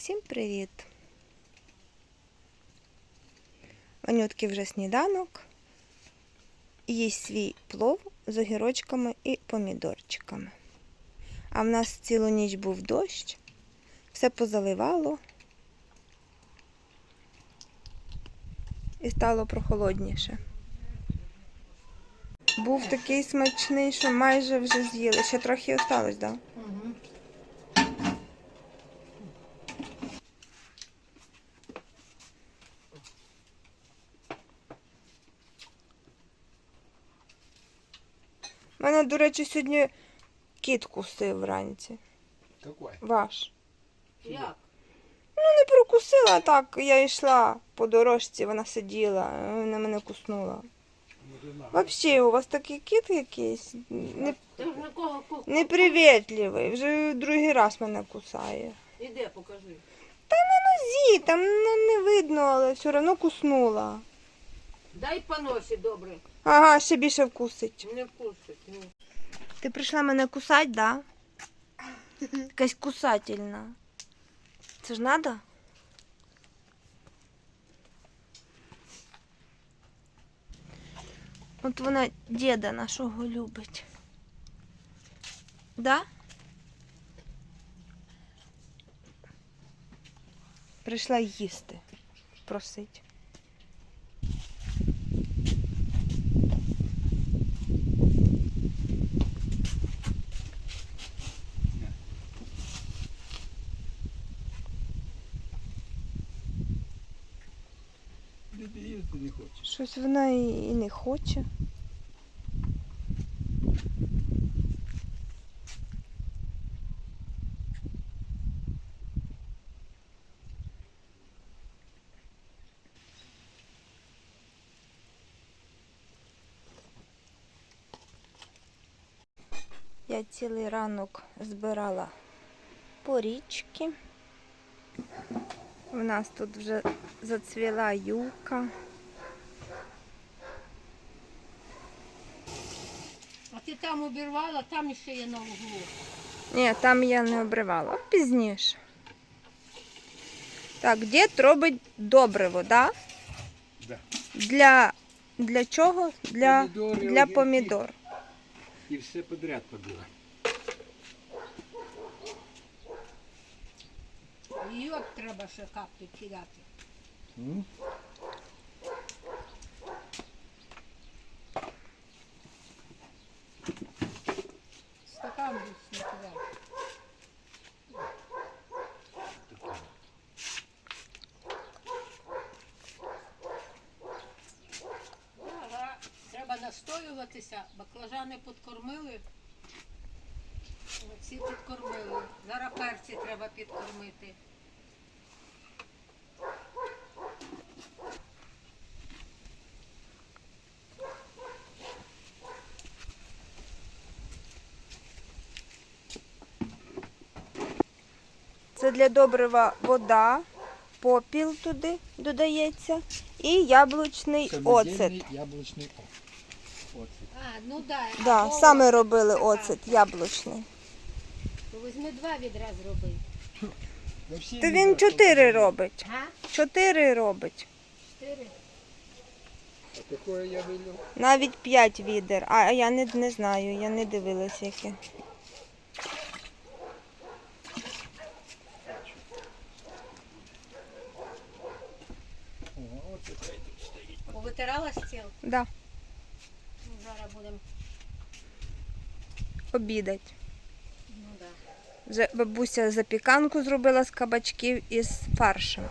Всім привіт! Ванютки вже сніданок. Їсть свій плов з огірочками і помідорчиками. А в нас цілу ніч був дощ, все позаливало і стало прохолодніше. Був такий смачний, що майже вже з'їли. Ще трохи осталось, так? Да? Мене, до речі, сьогодні кіт кусив вранці. Какой? Ваш. Як? Ну, не прокусила, а так я йшла по дорожці, вона сиділа, вона мене куснула. Взагалі, у вас такий кіт якийсь не, Ти ж непривітливий, вже другий раз мене кусає. Іде, покажи. Зі, там ну, не видно, але все одно куснула. Дай по носі, добре. Ага, ще більше вкусить. Не кусить. Ну. Ти прийшла мене кусати, да? Якась кусательна. Це ж надо? От вона діда нашого любить. Да? Прийшла їсти. Просить. Їсти не хочеш. Щось вона і, і не хоче. Я цілий ранок збирала порічки. У нас тут вже зацвіла юка. А ти там обірвала, там ще є на углу. Ні, там я не обривала, пізніше. Так, дід робить добриво, да? Да. Для, для чого? Для, Помідори, для огірки. помідор. І все подряд побила. Йод треба ще капти кидати. Стакан більш не кидати. Ага, Треба настоюватися, баклажани підкормили. Ці підкормили. Зараз перці треба підкормити. Для добрива вода, попіл туди додається і яблучний оцет. яблучний оцет. А, ну да. Да, або саме робили оцет яблучний. То візьми два відра зроби. То він чотири робить. А? Чотири робить. Чотири. А Такое я вилив. Навіть п'ять відер. А я не, не знаю, я не дивилась яке. О, оце хай тут стоїть. Повитирала стіл. Да, Ну, зараз будемо. обідать. Ну да. Вже бабуся запіканку зробила з кабачків із фаршем.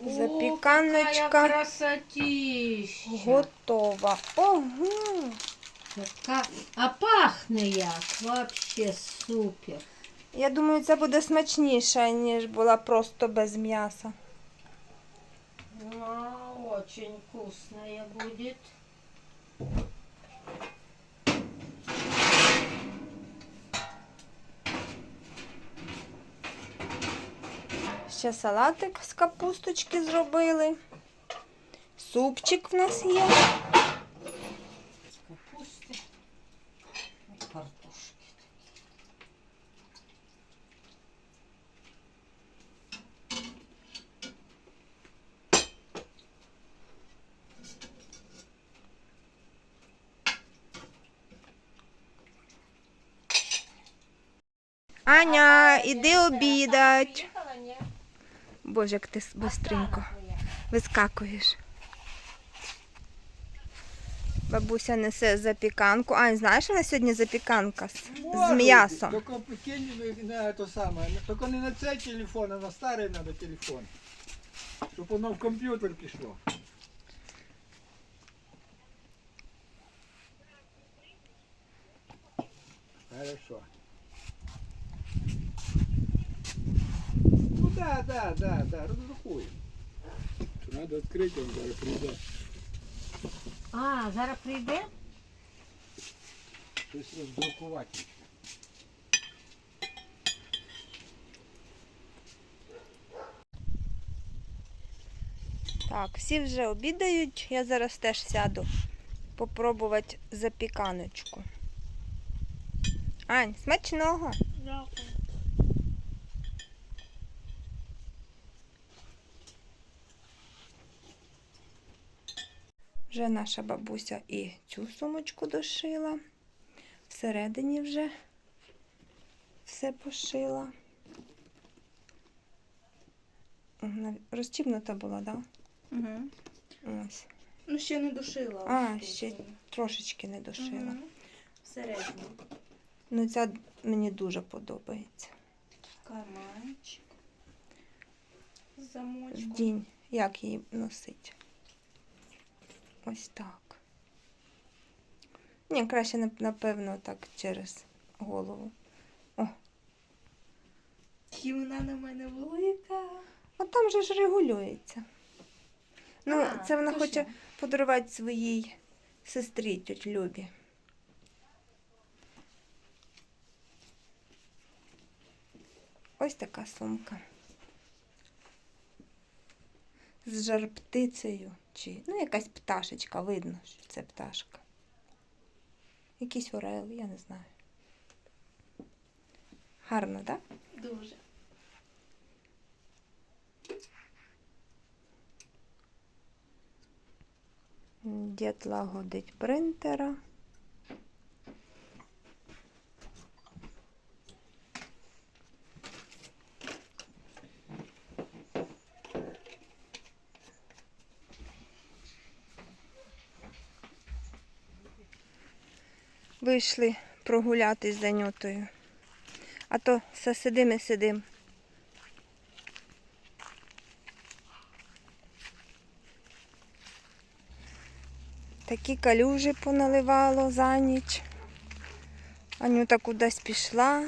Запіканочка какая красотища. готова. Ого! Яка... А пахне як. Вообще супер. Я думаю, це буде смачніше, ніж була просто без м'яса. Ну, очень вкусная будет. Ще салатик з капусточки зробили. Супчик в нас є. Аня, іди обідать. Боже, як ти швидко вискакуєш. Бабуся несе запіканку. Ань, знаєш, вона сьогодні запіканка з, з м'ясом. Тільки прикинь ви на то саме. Тільки не на цей телефон, а на старий треба телефон. Щоб воно в комп'ютер пішло. Хорошо. Да, да, да, да, розрахуємо. Треба відкрити, він зараз прийде. А, зараз прийде? Щось роздрукувати. Так, всі вже обідають. Я зараз теж сяду попробувати запіканочку. Ань, смачного. Дякую. Вже наша бабуся і цю сумочку дошила. Всередині вже все пошила. Вона Розтібнута була, так? Угу. Ось. Ну, ще не дошила. А, ось ще трошечки не дошила. Мгм. Всередині. Ну, ця мені дуже подобається. Карманчик. З замочком. Дінь, як її носить? Ось так. Ні, краще, напевно, так через голову. І вона на мене велика. А там же ж регулюється. Ну, А, це вона точно. хоче подарувати своїй сестрі, тьоть Любі. Ось така сумка. З жар-птицею. Чи, ну, якась пташечка, видно, що це пташка. Якийсь орел, я не знаю. Гарно, так? Дуже. Дід лагодить принтера. Вийшли прогулятись за нютою. А то все сидим і сидим. Такі калюжі поналивало за ніч. Анюта кудись пішла.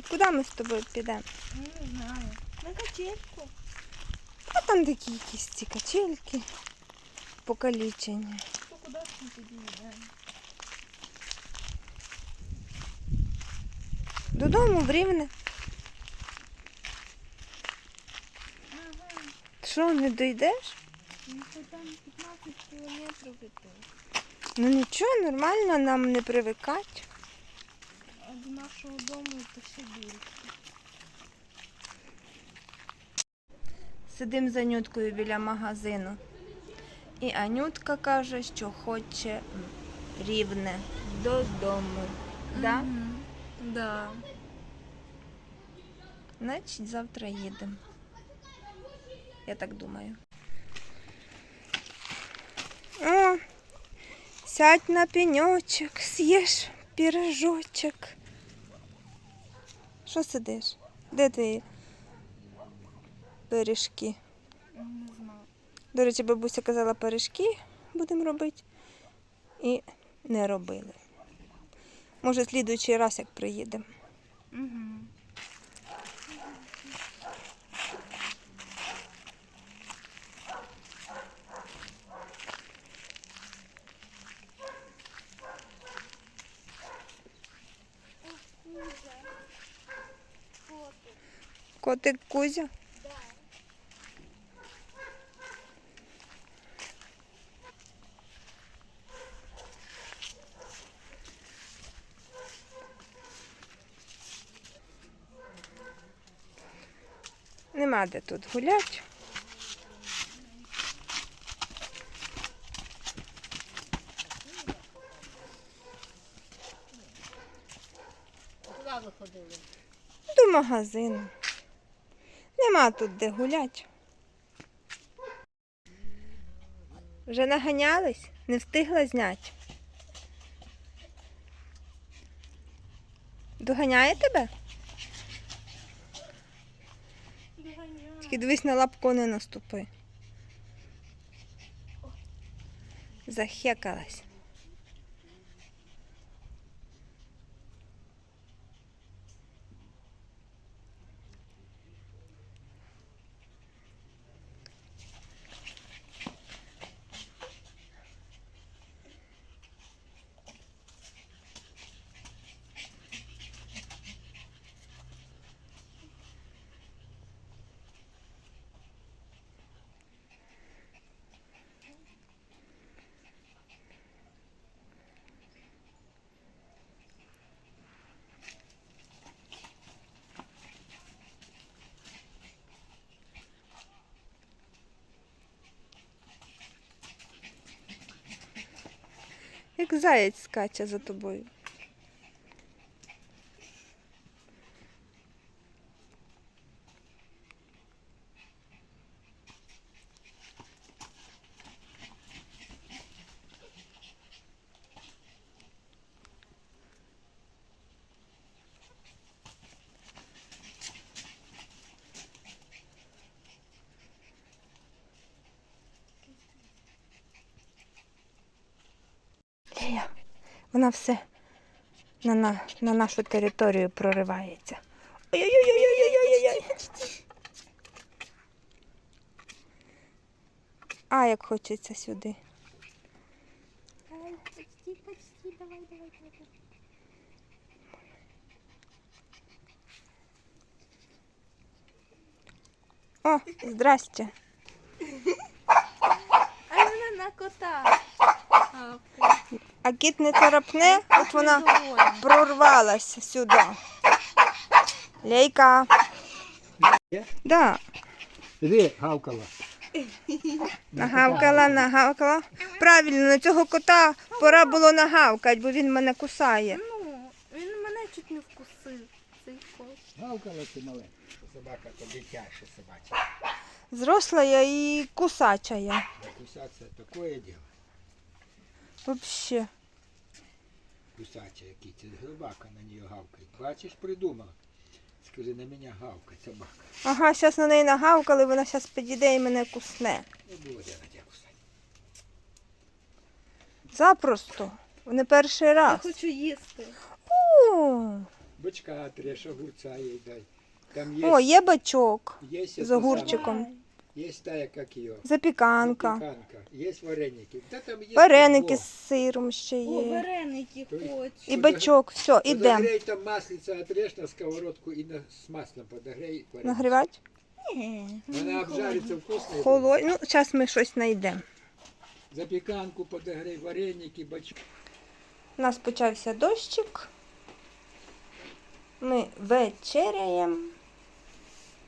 І куди ми з тобою підемо? Ну, не знаю. На качельку. А там такі якісь ці качельки покалічені. То куди ж ми тоді йдемо? Додому в Рівне. Ага. Що, не дійдеш? Ну, то там 15 кілометрів того. Ну нічого, нормально, нам не привикать. А до нашого дому то ще більше. Сидим з Анюткою біля магазину. І Анютка каже, що хоче рівне додому. Да? Мгм. Да. Значить, завтра їдемо. Я так думаю. О, сядь на пеньочок, з'їж пірожочок. Що сидиш? Де твої пиріжки? До речі, бабуся казала, пиріжки будемо робити. І не робили. Може, слідуючий раз, як приїдемо. Угу. Котик Кузя. нема де тут гулять. Куди ви ходили? До магазину. Нема тут де гулять. Вже наганялись? Не встигла зняти. Доганяє тебе? Доганяю. Тільки дивись на лапку не наступи. Захекалась. Як заяць скаче за тобою. Вона все на, на, на нашу територію проривається. Ой-ой-ой-ой-ой-ой-ой. А, як хочеться сюди. О, здрасте. А вона на кота. А кіт не царапне, от вона прорвалася сюди. Лейка. Да, Іди, гавкала. нагавкала, нагавкала. Правильно, на цього кота пора було нагавкати, бо він мене кусає. Ну, він мене чуть не вкусив. Цей кот. Гавкала ти маленька. Собака то дитяча собача. Зросла я і кусача я. Кусаться такое діло. Вообще. Кусача який це собака на нее гавкає. Бачиш, придумала. Скажи, на мене гавкає собака. Ага, зараз на неї нагавкали, вона зараз підійде і мене кусне. Не буде на тебе кусати. Запросто. Не перший Я раз. хочу їсти. О, Бочка треш, огурця їй дай. Там є, О, є бачок, є з огурчиком. Є тая, як її. запіканка, Запіканка. Є вареники. Та там є вареники тепло. з сиром ще О, є. вареники хочу. І бачок, все, ідемо. Подогрей там маслица, отрежь на сковородку и на, с маслом подогрей. вареники. Нагрівати? Ні. Она обжарится вкусно. Холодь. Ну, зараз ми щось знайдемо. Запеканку подогрей, вареники, бачок. У нас почався дощик. Ми вечеряємо.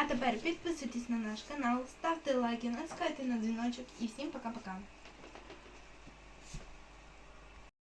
А тепер підписуйтесь на наш канал, ставте лайки, натискайте на дзвіночок і всім пока-пока.